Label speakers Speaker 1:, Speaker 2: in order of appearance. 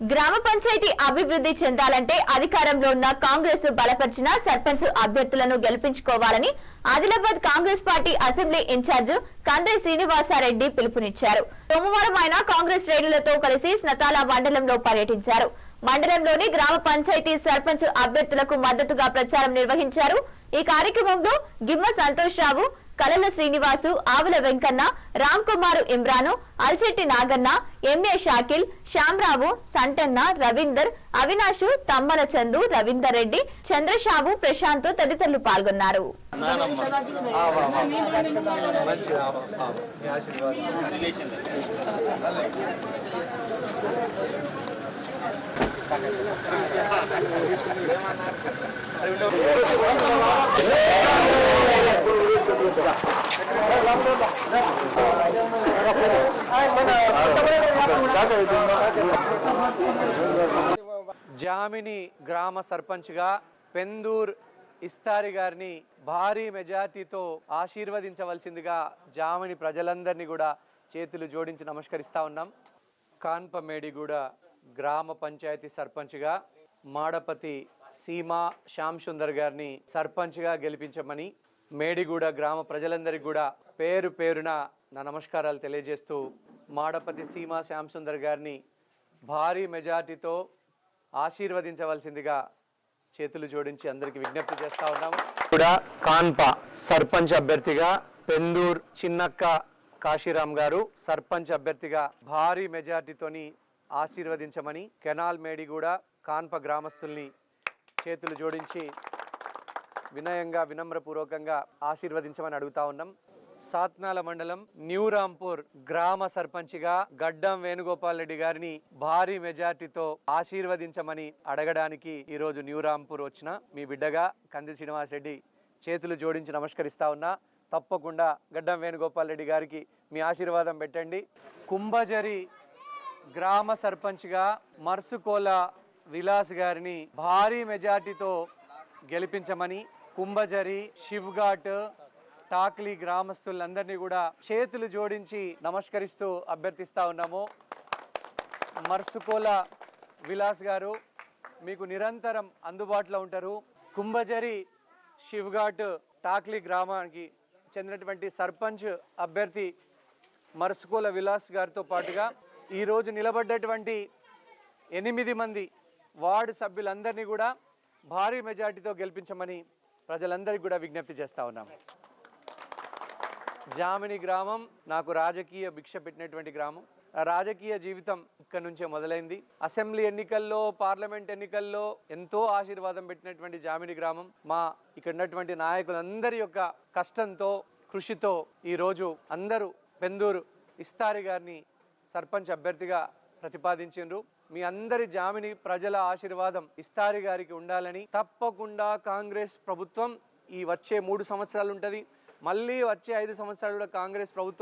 Speaker 1: గ్రామ పంచాయతీ అభివృద్ధి చెందాలంటే అధికారంలో ఉన్న కాంగ్రెస్ బలపరిచిన సర్పంచ్ అభ్యర్థులను గెలిపించుకోవాలని Adilabad Congress party assembly in charge Kande Srinivasa Reddy పిలుపునిచ్చారు. సోమవారం ఆయన కాంగ్రెస్ శ్రేణులతో కలిసి స్నతాల మండలంలో పర్యటించారు. మండలంలోని గ్రామ పంచాయతీ సర్పంచ్ అభ్యర్థులకు మద్దతుగా ప్రచారం నిర్వహించారు. ఈ కార్యక్రమంలో గిమ్మ సంతోష్ రావు కలల శ్రీనివాసు ఆవుల వెంకన్న రామ్ కుమార్ ఇమ్రాను అల్చెట్టి నాగన్న ఎంఏ షాకిల్ శ్యామరావు సంటన్న రవీందర్ అవినాష్ తమ్మల చందు రవీందర్ రెడ్డి చంద్రశాబు ప్రశాంత్ తదితరులు పాల్గొన్నారు.
Speaker 2: జామిని గ్రామ సర్పంచ్గా పెందూర్ ఇస్తారి గారిని భారీ మెజార్టీతో ఆశీర్వదించవలసిందిగా జామిని ప్రజలందరినీ కూడా చేతులు జోడించి నమస్కరిస్తా ఉన్నాం. కాన్పమేడిగూడ గ్రామ పంచాయతీ సర్పంచ్గా మాడపతి సీమా శ్యామ్ సుందర్ గారిని సర్పంచ్గా గెలిపించమని మేడిగూడ గ్రామ ప్రజలందరికీ కూడా పేరు పేరున నా నమస్కారాలు తెలియజేస్తూ మాడపతి సీమా శ్యాంసుందర్ గారిని భారీ మెజార్టీతో ఆశీర్వదించవలసిందిగా చేతులు జోడించి అందరికీ విజ్ఞప్తి చేస్తా ఉన్నాము. కూడా కాన్ప సర్పంచ్ అభ్యర్థిగా పెందూర్ చిన్నక్క కాశీరామ్ గారు సర్పంచ్ అభ్యర్థిగా భారీ మెజార్టీతోని ఆశీర్వదించమని కెనాల్ మేడిగూడ కాన్ప గ్రామస్తుల్ని చేతులు జోడించి వినయంగా వినమ్రపూర్వకంగా ఆశీర్వదించమని అడుగుతా ఉన్నాం. సాత్నాల మండలం న్యూ రాంపూర్ గ్రామ సర్పంచ్గా గడ్డం వేణుగోపాల్ రెడ్డి గారిని భారీ మెజార్టీతో ఆశీర్వదించమని అడగడానికి ఈరోజు న్యూ రాంపూర్ వచ్చిన మీ బిడ్డగా కంది శ్రీనివాస్ రెడ్డి చేతులు జోడించి నమస్కరిస్తా ఉన్నా. తప్పకుండా గడ్డం వేణుగోపాల్ రెడ్డి గారికి మీ ఆశీర్వాదం పెట్టండి. కుంభజరి గ్రామ సర్పంచ్గా మర్సుకోల విలాస్ గారిని భారీ మెజార్టీతో గెలిపించమని కుంభజరి శివ్ఘాట్ టాక్లీ గ్రామస్తులందరినీ కూడా చేతులు జోడించి నమస్కరిస్తూ అభ్యర్థిస్తా ఉన్నాము. మర్సుకోల విలాస్ గారు మీకు నిరంతరం అందుబాటులో ఉంటారు. కుంభజరి శివ్ఘాట్ టాక్లీ గ్రామానికి చెందినటువంటి సర్పంచ్ అభ్యర్థి మర్సుకోల విలాస్ గారితో పాటుగా ఈరోజు నిలబడ్డటువంటి ఎనిమిది మంది వార్డు సభ్యులందరినీ కూడా భారీ మెజార్టీతో గెలిపించమని ప్రజలందరికీ కూడా విజ్ఞప్తి చేస్తూ ఉన్నాము జామిని గ్రామం నాకు రాజకీయ భిక్ష పెట్టినటువంటి గ్రామం. రాజకీయ జీవితం ఇక్కడ నుంచే మొదలైంది. అసెంబ్లీ ఎన్నికల్లో పార్లమెంట్ ఎన్నికల్లో ఎంతో ఆశీర్వాదం పెట్టినటువంటి జామిని గ్రామం. మా ఇక్కడ ఉన్నటువంటి నాయకులందరి యొక్క కష్టంతో కృషితో ఈరోజు అందరూ పెందూరు ఇస్తారి గారిని సర్పంచ్ అభ్యర్థిగా ప్రతిపాదించిండ్రు. మీ అందరి జామిని ప్రజల ఆశీర్వాదం ఇస్తారి గారికి ఉండాలని తప్పకుండా కాంగ్రెస్ ప్రభుత్వం ఈ వచ్చే మూడు సంవత్సరాలు ఉంటుంది. మళ్ళీ వచ్చే ఐదు సంవత్సరాలు కూడా కాంగ్రెస్ ప్రభుత్వం